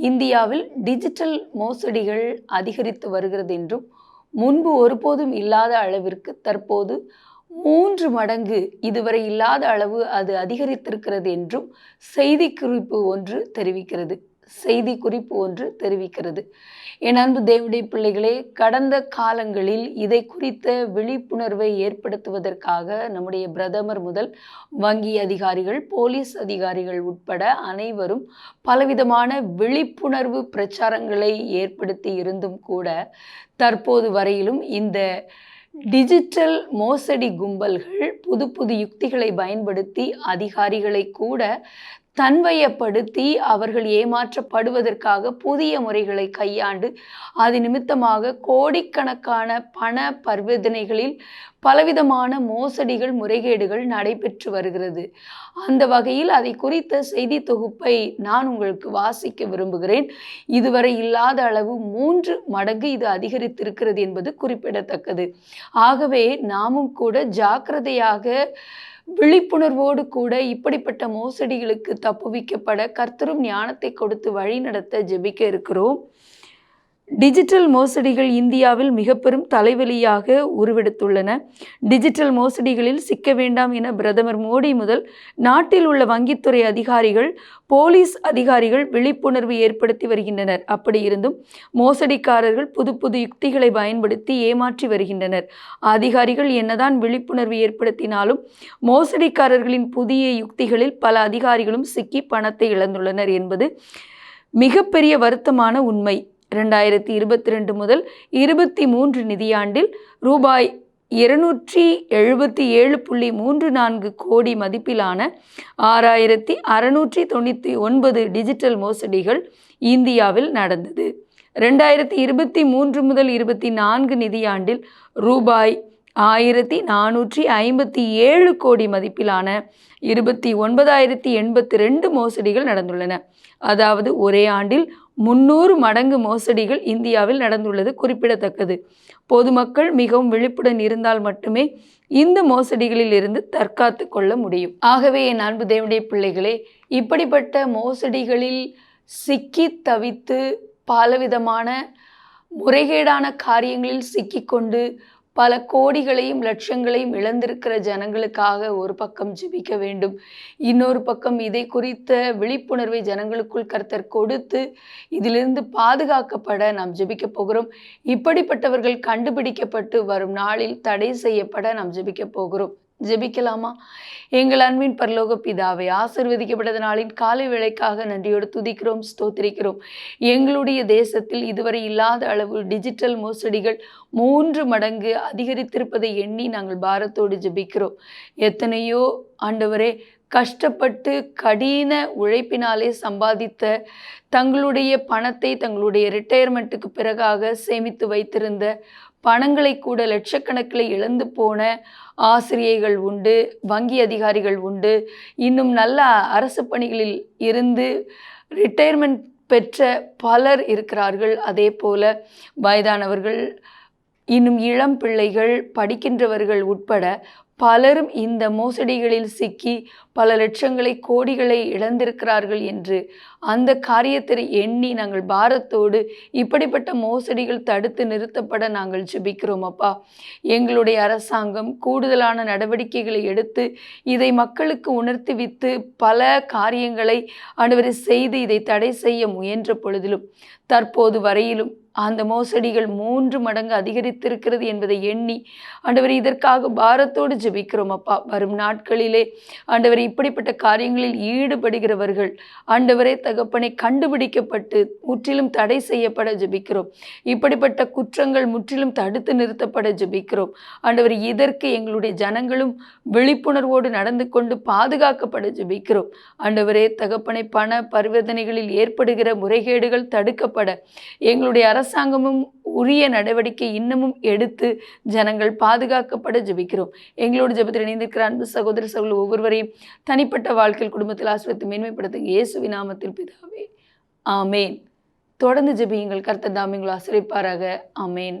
இந்தியாவில் டிஜிட்டல் மோசடிகள் அதிகரித்து வருகிறது என்றும் முன்பு ஒருபோதும் இல்லாத அளவிற்கு தற்போது மூன்று மடங்கு இதுவரை இல்லாத அளவு அது அதிகரித்திருக்கிறது என்றும் செய்தி குறிப்பு ஒன்று தெரிவிக்கிறது. செய்தி குறிப்பு ஒன்று தெரிவிக்கிறது. என் அன்பு தேவடைய பிள்ளைகளே கடந்த காலங்களில் இதை குறித்த விழிப்புணர்வை ஏற்படுத்துவதற்காக நம்முடைய பிரதமர் முதல் வங்கி அதிகாரிகள் போலீஸ் அதிகாரிகள் உட்பட அனைவரும் பலவிதமான விழிப்புணர்வு பிரச்சாரங்களை ஏற்படுத்தி இருந்தும் கூட தற்போது வரையிலும் இந்த டிஜிட்டல் மோசடி கும்பல்கள் புது புது யுக்திகளை பயன்படுத்தி அதிகாரிகளை கூட தன்வயப்படுத்தி அவர்கள் ஏமாற்றப்படுவதற்காக புதிய முறைகளை கையாண்டு அது நிமித்தமாக கோடிக்கணக்கான பண பரிவர்த்தனைகளில் பலவிதமான மோசடிகள் முறைகேடுகள் நடைபெற்று வருகிறது. அந்த வகையில் அதை குறித்த செய்தி தொகுப்பை நான் உங்களுக்கு வாசிக்க விரும்புகிறேன். இதுவரை இல்லாத அளவு மூன்று மடங்கு இது அதிகரித்திருக்கிறது என்பது குறிப்பிடத்தக்கது. ஆகவே நாமும் கூட ஜாக்கிரதையாக விழிப்புணர்வோடு கூட இப்படிப்பட்ட மோசடிகளுக்கு தப்புவிக்கப்பட கர்த்தரும் ஞானத்தை கொடுத்து வழி நடத்த ஜெபிக்க இருக்கிறோம். டிஜிட்டல் மோசடிகள் இந்தியாவில் மிக பெரும் தலைவலியாக உருவெடுத்துள்ளன. டிஜிட்டல் மோசடிகளில் சிக்க வேண்டாம் என பிரதமர் மோடி முதல் நாட்டில் உள்ள வங்கித்துறை அதிகாரிகள் போலீஸ் அதிகாரிகள் விழிப்புணர்வு ஏற்படுத்தி வருகின்றனர். அப்படி இருந்தும் மோசடிக்காரர்கள் புது புது யுக்திகளை பயன்படுத்தி ஏமாற்றி வருகின்றனர். அதிகாரிகள் என்னதான் விழிப்புணர்வு ஏற்படுத்தினாலும் மோசடிக்காரர்களின் புதிய யுக்திகளில் பல அதிகாரிகளும் சிக்கி பணத்தை இழந்துள்ளனர் என்பது மிகப்பெரிய வருத்தமான உண்மை. ரெண்டாயிரத்தி இருபத்தி ரெண்டு முதல் இருபத்தி மூன்று நிதியாண்டில் ரூபாய் இருநூற்றி எழுபத்தி ஏழு புள்ளி மூன்று நான்கு கோடி மதிப்பிலான ஆறாயிரத்தி அறுநூற்றி தொண்ணூற்றி ஒன்பது டிஜிட்டல் மோசடிகள் இந்தியாவில் நடந்தது. ரெண்டாயிரத்தி இருபத்தி மூன்று முதல் இருபத்தி நான்கு நிதியாண்டில் ரூபாய் ஆயிரத்தி நானூற்றி ஐம்பத்தி ஏழு கோடி மதிப்பிலான இருபத்தி ஒன்பதாயிரத்தி எண்பத்தி ரெண்டு மோசடிகள் நடந்துள்ளன. அதாவது ஒரே ஆண்டில் முன்னூறு மடங்கு மோசடிகள் இந்தியாவில் நடந்துள்ளது குறிப்பிடத்தக்கது. பொதுமக்கள் மிகவும் விழிப்புடன் இருந்தால் மட்டுமே இந்த மோசடிகளில் இருந்து தற்காத்து கொள்ள முடியும். ஆகவே என் அன்பு தேவனுடைய பிள்ளைகளே இப்படிப்பட்ட மோசடிகளில் சிக்கி தவித்து பலவிதமான முறைகேடான காரியங்களில் சிக்கிக்கொண்டு பல கோடிகளையும் லட்சங்களையும் இழந்திருக்கிற ஜனங்களுக்காக ஒரு பக்கம் ஜெபிக்க வேண்டும். இன்னொரு பக்கம் இதை குறித்த விழிப்புணர்வை ஜனங்களுக்குள் கர்த்தர் கொடுத்து இதிலிருந்து பாதுகாக்கப்பட நாம் ஜெபிக்க போகிறோம். இப்படிப்பட்டவர்கள் கண்டுபிடிக்கப்பட்டு வரும் நாளில் தடை செய்யப்பட நாம் ஜெபிக்க போகிறோம். ஜெபிக்கலாமா? எங்கள் அன்பின் பரலோக பிதாவை ஆசிர்வதிக்கப்பட்ட நாளின் காலை வேளைக்காக நன்றியோடு துதிக்கிறோம் ஸ்தோத்திரிக்கிறோம். எங்களுடைய தேசத்தில் இதுவரை இல்லாத அளவு டிஜிட்டல் மோசடிகள் மூன்று மடங்கு அதிகரித்திருப்பதை எண்ணி நாங்கள் பாரத்தோடு ஜெபிக்கிறோம். எத்தனையோ ஆண்டவரே கஷ்டப்பட்டு கடின உழைப்பினாலே சம்பாதித்த தங்களுடைய பணத்தை தங்களுடைய ரிட்டையர்மெண்ட்டுக்கு பிறகாக சேமித்து வைத்திருந்த பணங்களை கூட லட்சக்கணக்கில் இழந்து போன ஆசிரியைகள் உண்டு வங்கி அதிகாரிகள் உண்டு. இன்னும் நல்ல அரசு பணிகளில் இருந்து ரிட்டையர்மெண்ட் பெற்ற பலர் இருக்கிறார்கள். அதே போல் வயதானவர்கள் இன்னும் இளம் பிள்ளைகள் படிக்கின்றவர்கள் உட்பட பலரும் இந்த மோசடிகளில் சிக்கி பல லட்சங்களை கோடிகளை இழந்திருக்கிறார்கள் என்று அந்த காரியத்தை எண்ணி நாங்கள் பாரத்தோடு இப்படிப்பட்ட மோசடிகள் தடுத்து நிறுத்தப்பட நாங்கள் ஜெபிக்கிறோம் அப்பா. எங்களுடைய அரசாங்கம் கூடுதலான நடவடிக்கைகளை எடுத்து இதை மக்களுக்கு உணர்த்தி வித்து பல காரியங்களை அனுவரை செய்து இதை தடை செய்ய முயன்ற பொழுதிலும் தற்போது வரையிலும் அந்த மோசடிகள் மூன்று மடங்கு அதிகரித்திருக்கிறது என்பதை எண்ணி ஆண்டவர் இதற்காக பாரத்தோடு ஜெபிக்கிறோம் அப்பா. வரும் நாட்களிலே ஆண்டவர் இப்படிப்பட்ட காரியங்களில் ஈடுபடுகிறவர்கள் ஆண்டவரே தகப்பனை கண்டுபிடிக்கப்பட்டு முற்றிலும் தடை செய்யப்பட ஜெபிக்கிறோம். இப்படிப்பட்ட குற்றங்கள் முற்றிலும் தடுத்து நிறுத்தப்பட ஜெபிக்கிறோம். ஆண்டவர் இதற்கு எங்களுடைய ஜனங்களும் விழிப்புணர்வோடு நடந்து கொண்டு பாதுகாக்கப்பட ஜெபிக்கிறோம். ஆண்டவரே தகப்பனை பண பரிவர்த்தனைகளில் ஏற்படுகிற முறைகேடுகள் தடுக்கப்பட எங்களுடைய அரசாங்கமும் உரிய நடவடிக்கை இன்னமும் எடுத்து ஜனங்கள் பாதுகாக்கப்பட ஜெபிக்கிறோம். எங்களோடு ஜபத்தில் இணைந்திருக்கிற அன்பு சகோதர சகோதரர் ஒவ்வொருவரையும் தனிப்பட்ட வாழ்க்கையில் குடும்பத்தில் ஆசிரியத்தை மேன்மைப்படுத்துங்க. இயேசு விநாமத்தில் பிதாவே. ஆமேன். தொடர்ந்து ஜெபியுங்கள். கர்த்தர் தாமிங்களை ஆசிரியப்பாராக ஆமேன்.